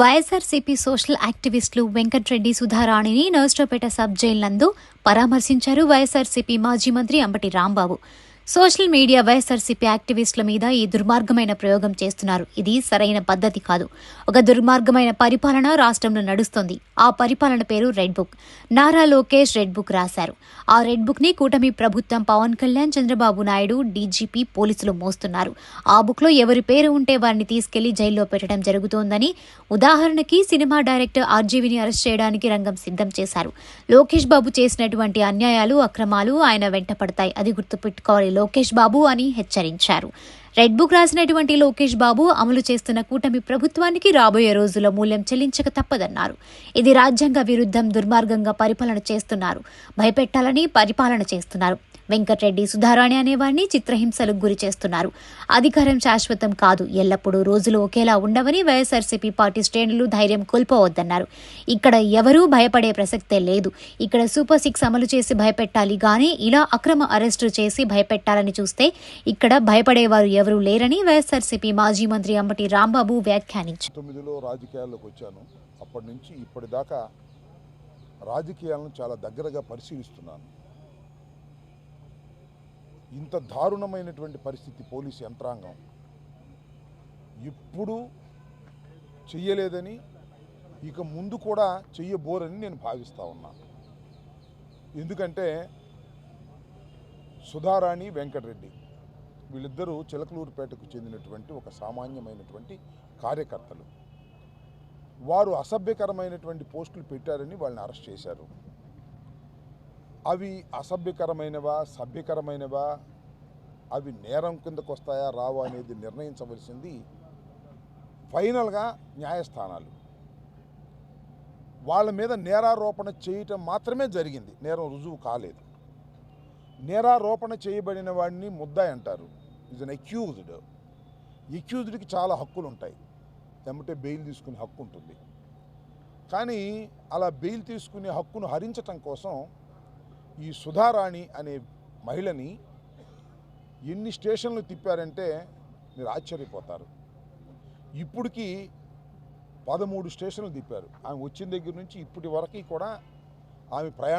YSRCP social యాక్టివిస్టులు వెంకట్రెడ్డి సుధారాణిని Narasaraopet sub jail నందు పరామర్శించారు వైఎస్ఆర్సీపీ మాజీ మంత్రి Ambati Rambabu. Social media YSRCP యాక్టివిస్టుల మీద ఈ దుర్మార్గమైన ప్రయోగం చేస్తున్నారు. ఇది సరైన పద్ధతి కాదు. ఒక దుర్మార్గమైన పరిపాలన రాష్ట్రంలో నడుస్తోంది. ఆ పరిపాలన పేరు red book. Nara Lokesh red book రాశారు. ఆ రెడ్ బుక్ని కూటమి ప్రభుత్వం పవన్ కళ్యాణ్ చంద్రబాబు నాయుడు డీజీపీ పోలీసులు మోస్తున్నారు. ఆ బుక్లో ఎవరి పేరు ఉంటే వారిని తీసుకెళ్ళి జైల్లో పెట్టడం జరుగుతోందని ఉదాహరణకి సినిమా డైరెక్టర్ ఆర్జీవిని అరెస్ట్ చేయడానికి రంగం సిద్ధం చేశారు. లోకేష్ బాబు చేసినటువంటి అన్యాయాలు అక్రమాలు ఆయన వెంట పడతాయి. అది గుర్తుపెట్టుకోవాలి. లోకేష్ బాబు అని హెచ్చరించారు. రెడ్ బుక్ రాసినటువంటి లోకేష్ బాబు అమలు చేస్తున్న కూటమి ప్రభుత్వానికి రాబోయే రోజుల మూల్యం చెల్లించక తప్పదన్నారు. ఇది రాజ్యాంగ విరుద్ధం దుర్మార్గంగా పరిపాలన చేస్తున్నారు. భయపెట్టాలని పరిపాలన చేస్తున్నారు. వెంకటరెడ్డి సుధారాణి అనేవారిని చిత్రహింసలకు గురి చేస్తున్నారు. అధికారం శాశ్వతం కాదు. ఎల్లప్పుడూ రోజులు ఒకేలా ఉండవని వైఎస్ఆర్సీపీ పార్టీ శ్రేణులు ధైర్యం కోల్పోవద్దన్నారు. ఇక్కడ ఎవరూ భయపడే ప్రసక్తే లేదు. ఇక్కడ సూపర్ సిక్స్ అమలు చేసి భయపెట్టాలి గానీ ఇలా అక్రమ అరెస్టు చేసి భయపెట్టాలని చూస్తే ఇక్కడ భయపడేవారు ఎవరూ లేరని వైఎస్ఆర్సీపీ మాజీ మంత్రి అంబటి రాంబాబు వ్యాఖ్యానించారు. తొమ్మిదిలో రాజకీయాల్లోకి వచ్చాను. అప్పటి నుంచి ఇప్పటిదాకా రాజకీయాలను చాలా దగ్గరగా పరిశీలిస్తున్నాను. ఇంత దారుణమైనటువంటి పరిస్థితి పోలీసు యంత్రాంగం ఎప్పుడు చెయ్యలేదని ఇక ముందు కూడా చెయ్యబోరని నేను భావిస్తా ఉన్నా. ఎందుకంటే సుధారాణి వెంకటరెడ్డి వీళ్ళిద్దరూ చిలకలూరుపేటకు చెందినటువంటి ఒక సామాన్యమైనటువంటి కార్యకర్తలు. వారు అసభ్యకరమైనటువంటి పోస్టులు పెట్టారని వాళ్ళని అరెస్ట్ చేశారు. అవి అసభ్యకరమైనవా సభ్యకరమైనవా అవి నేరం కిందకు వస్తాయా రావా అనేది నిర్ణయించవలసింది ఫైనల్గా న్యాయస్థానాలు. వాళ్ళ మీద నేరారోపణ చేయటం మాత్రమే జరిగింది. నేరం రుజువు కాలేదు. నేరారోపణ చేయబడిన వాడిని ముద్దాయి అంటారు. ఈజ్ అన్ అక్యూజ్డ్ అక్యూజ్డ్కి చాలా హక్కులు ఉంటాయి ఎమ్మటే బెయిల్ తీసుకునే హక్కు ఉంటుంది కానీ అలా బెయిల్ తీసుకునే హక్కును హరించటం కోసం ఈ సుధారాణి అనే మహిళని ఎన్ని స్టేషన్లు తిప్పారంటే మీరు ఆశ్చర్యపోతారు. ఇప్పటికి పదమూడు స్టేషన్లు తిప్పారు. ఆమె వచ్చిన దగ్గర నుంచి ఇప్పటి వరకు కూడా ఆమె ప్రయాణం